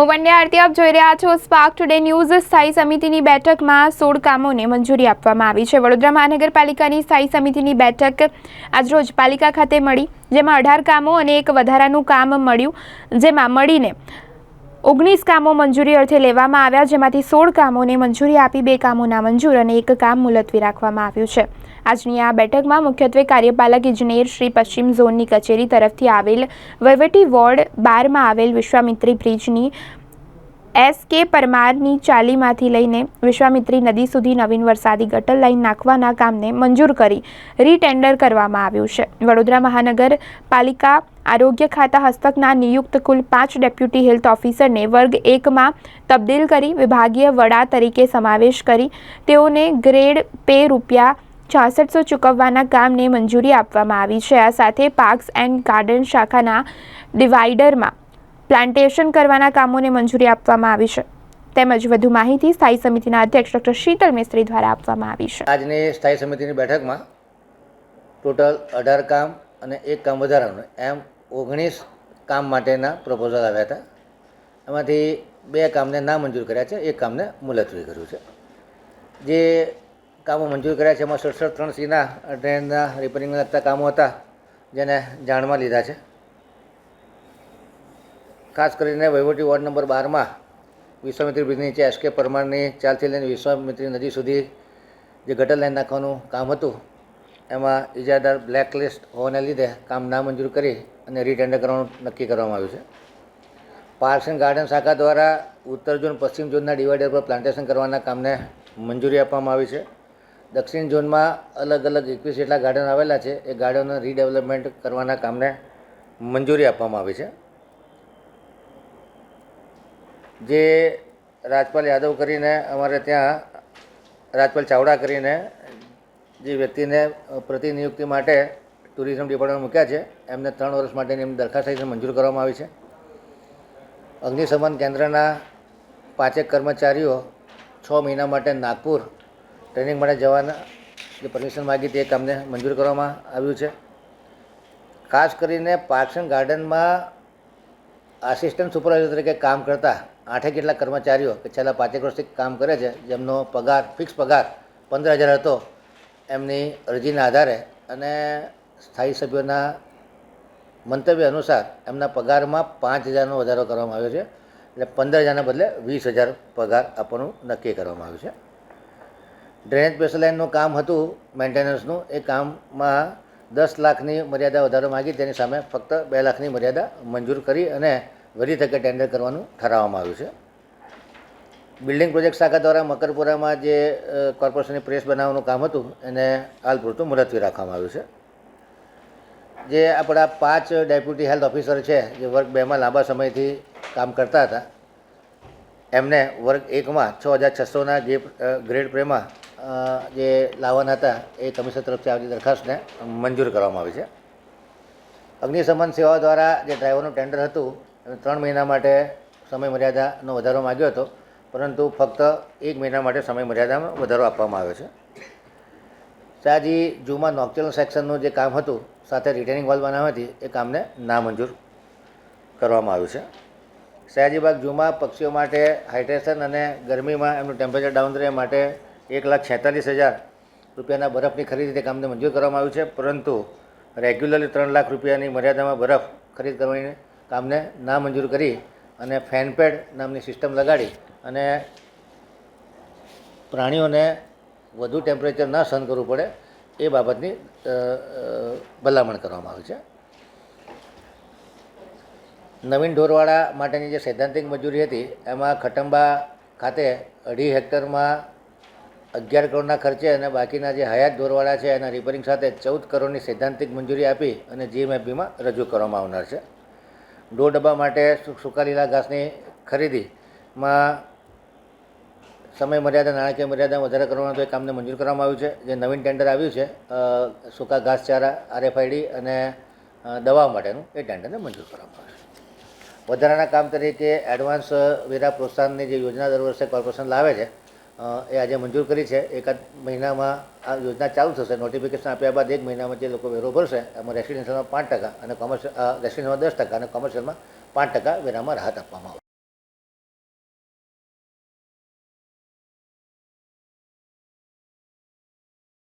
હું વંડ્યા આરતી, આપ જોઈ રહ્યા છો સ્પાર્ક ટુડે ન્યૂઝ સ્થાયી સમિતિની બેઠકમાં સોળ કામોને મંજૂરી આપવામાં આવી છે. વડોદરા મહાનગરપાલિકાની સ્થાયી સમિતિની બેઠક આજરોજ પાલિકા ખાતે મળી, જેમાં અઢાર કામો અને એક વધારાનું કામ મળ્યું, જેમાં મળીને ઓગણીસ કામો મંજૂરી અર્થે લેવામાં આવ્યા, જેમાંથી સોળ કામોને મંજૂરી આપી, બે કામો નામંજૂર અને એક કામ મુલતવી રાખવામાં આવ્યું છે. આજની આ બેઠકમાં મુખ્યત્વે કાર્યપાલક ઇજનેર શ્રી પશ્ચિમ ઝોનની કચેરી તરફથી આવેલ વહીવટી વોર્ડ બારમાં આવેલ વિશ્વામિત્રી બ્રિજની એસ કે પરમારની ચાલીમાંથી લઈને વિશ્વામિત્રી નદી સુધી નવીન વરસાદી ગટર લાઇન નાખવાના કામને મંજૂર કરી રીટેન્ડર કરવામાં આવ્યું છે. વડોદરા મહાનગરપાલિકા આરોગ્ય ખાતા હસ્તકના નિયુક્ત કુલ પાંચ ડેપ્યુટી હેલ્થ ઓફિસરને વર્ગ એકમાં તબદીલ કરી વિભાગીય વડા તરીકે સમાવેશ કરી તેઓને ગ્રેડ પે રૂપિયા છાસઠસો ચૂકવવાના કામને મંજૂરી આપવામાં આવી છે. આ સાથે પાર્ક્સ એન્ડ ગાર્ડન શાખાના ડિવાઈડરમાં પ્લાન્ટેશન કરવાના કામોને મંજૂરી આપવામાં આવી છે. તેમજ વધુ માહિતી સ્થાયી સમિતિના અધ્યક્ષ ડોક્ટર શીતલ મિસ્ત્રી દ્વારા આપવામાં આવી છે. આજની સ્થાયી સમિતિની બેઠકમાં ટોટલ અઢાર કામ અને એક કામ વધારાનું એમ ઓગણીસ કામ માટેના પ્રપોઝલ આવ્યા હતા. એમાંથી બે કામને નામંજૂર કર્યા છે, એક કામને મુલતવી કર્યું છે. જે કામો મંજૂર કર્યા છે. એમાં સડસઠ, ત્રણ સીના ટ્રેનના રિપેરિંગને લગતા કામો હતા, જેને જાણમાં લીધા છે. ખાસ કરીને વહીવટી વોર્ડ નંબર બારમાં વિશ્વામિત્રી બ્રિજ નીચે એસ કે પરમારની ચાલથી લઈને વિશ્વામિત્રી નદી સુધી જે ગટર લાઈન નાખવાનું કામ હતું, એમાં ઇજાદાર બ્લેક લિસ્ટ હોવાને લીધે કામ નામંજૂર કરી અને રીટેન્ડર કરવાનું નક્કી કરવામાં આવ્યું છે. પાર્ક્સ એન્ડ ગાર્ડન શાખા દ્વારા ઉત્તર ઝોન, પશ્ચિમ ઝોનના ડિવાઈડર પર પ્લાન્ટેશન કરવાના કામને મંજૂરી આપવામાં આવી છે. દક્ષિણ ઝોનમાં અલગ અલગ એકવીસ જેટલા ગાર્ડન આવેલા છે, એ ગાર્ડનનું રીડેવલપમેન્ટ કરવાના કામને મંજૂરી આપવામાં આવી છે. જે રાજપાલ યાદવ કરીને અમારે ત્યાં, રાજપાલ ચાવડા કરીને જે વ્યક્તિને પ્રતિનિયુક્તિ માટે ટુરિઝમ ડિપાર્ટમેન્ટ મૂક્યા છે, એમને ત્રણ વર્ષ માટેની એમની દરખાસ્ત અહીં મંજૂર કરવામાં આવી છે. અગ્નિશમન કેન્દ્રના પાંચેક કર્મચારીઓ છ મહિના માટે નાગપુર ટ્રેનિંગ માટે જવાના, જે પરમિશન માગી તે કામને મંજૂર કરવામાં આવ્યું છે. ખાસ કરીને પાર્ક્સ એન્ડ ગાર્ડનમાં આસિસ્ટન્ટ સુપરવાઇઝર તરીકે કામ કરતા આઠે કેટલા કર્મચારીઓ કે છેલ્લા પાંચેક વર્ષથી કામ કરે છે, જેમનો પગાર ફિક્સ પગાર પંદર હજાર હતો, એમની અરજીના આધારે અને સ્થાયી સભ્યોના મંતવ્ય અનુસાર એમના પગારમાં પાંચ હજારનો વધારો કરવામાં આવ્યો છે. એટલે પંદર હજારના બદલે વીસ હજાર પગાર આપવાનું નક્કી કરવામાં આવ્યું છે. ડ્રેનેજ પ્રેશર લાઇનનું કામ હતું મેન્ટેનન્સનું એ કામમાં દસ લાખની મર્યાદા વધારો માગી, તેની સામે ફક્ત બે લાખની મર્યાદા મંજૂર કરી અને વહેલી તકે ટેન્ડર કરવાનું ઠરાવવામાં આવ્યું છે. બિલ્ડિંગ પ્રોજેક્ટ શાખા દ્વારા મકરપુરામાં જે કોર્પોરેશનની પ્રેસ બનાવવાનું કામ હતું, એને હાલ પૂરતું મુલતવી રાખવામાં આવ્યું છે. જે આપણા પાંચ ડેપ્યુટી હેલ્થ ઓફિસર છે, જે વર્ગ બેમાં લાંબા સમયથી કામ કરતા હતા, એમને વર્ગ એકમાં છ હજાર છસોના જે ગ્રેડ પ્રેમાં જે લાવવાના હતા એ કમિશન તરફથી આવતી દરખાસ્તને મંજૂર કરવામાં આવી છે. અગ્નિશમન સેવા દ્વારા જે ડ્રાઈવરનું ટેન્ડર હતું ત્રણ મહિના માટે સમય મર્યાદાનો વધારો માગ્યો હતો, પરંતુ ફક્ત એક મહિના માટે સમય મર્યાદામાં વધારો આપવામાં આવ્યો છે. શાહજી જૂમાં નોક્ચરલ સેક્શનનું જે કામ હતું, સાથે રિટર્નિંગ વોલ બનાવવા હતી એ કામને નામંજૂર કરવામાં આવ્યું છે. સયાજીબાગ જૂમાં પક્ષીઓ માટે હાઇડ્રેશન અને ગરમીમાં એમનું ટેમ્પરેચર ડાઉન રહે માટે એક લાખ છેતાલીસ હજાર રૂપિયાના બરફની ખરીદી કામને મંજૂર કરવામાં આવ્યું છે. પરંતુ રેગ્યુલરલી ત્રણ લાખ રૂપિયાની મર્યાદામાં બરફ ખરીદ કરવાની કામને ના મંજૂર કરી અને ફેનપેડ નામની સિસ્ટમ લગાડી અને પ્રાણીઓને વધુ ટેમ્પરેચર ના સહન કરવું પડે એ બાબતની ભલામણ કરવામાં આવી છે. નવીન ઢોરવાળા માટેની જે સૈદ્ધાંતિક મજૂરી હતી, એમાં ખટંબા ખાતે અઢી હેક્ટરમાં અગિયાર કરોડના ખર્ચે અને બાકીના જે હયાત દોરવાળા છે એના રિપેરિંગ સાથે ચૌદ કરોડની સૈદ્ધાંતિક મંજૂરી આપી અને જીએમએફબીમાં રજૂ કરવામાં આવનાર છે. ઢોર ડબ્બા માટે સુકાલીલા સૂકા લીલા ઘાસની ખરીદીમાં સમય મર્યાદા, નાણાકીય મર્યાદા વધારે કરવાનું તો એ કામને મંજૂર કરવામાં આવ્યું છે. જે નવીન ટેન્ડર આવ્યું છે સૂકા ઘાસચારા આરએફઆઈડી અને દવા માટેનું એ ટેન્ડરને મંજૂર કરવામાં આવ્યું છે વધારાના કામ તરીકે એડવાન્સ વેરા પ્રોત્સાહનની જે યોજના દર વર્ષે કોર્પોરેશન લાવે છે એ આજે મંજૂર કરી છે. એકાદ મહિનામાં આ યોજના ચાલુ થશે. નોટિફિકેશન આપ્યા બાદ એક મહિનામાં જે લોકો વેરો ભરશે, એમાં રેસિડેન્શિયલમાં પાંચ ટકા અને કોમર્શિયલ રેસિડેન્શિયલમાં દસ ટકા અને કોમર્શિયલમાં પાંચ ટકા વેરામાં રાહત આપવામાં આવશે.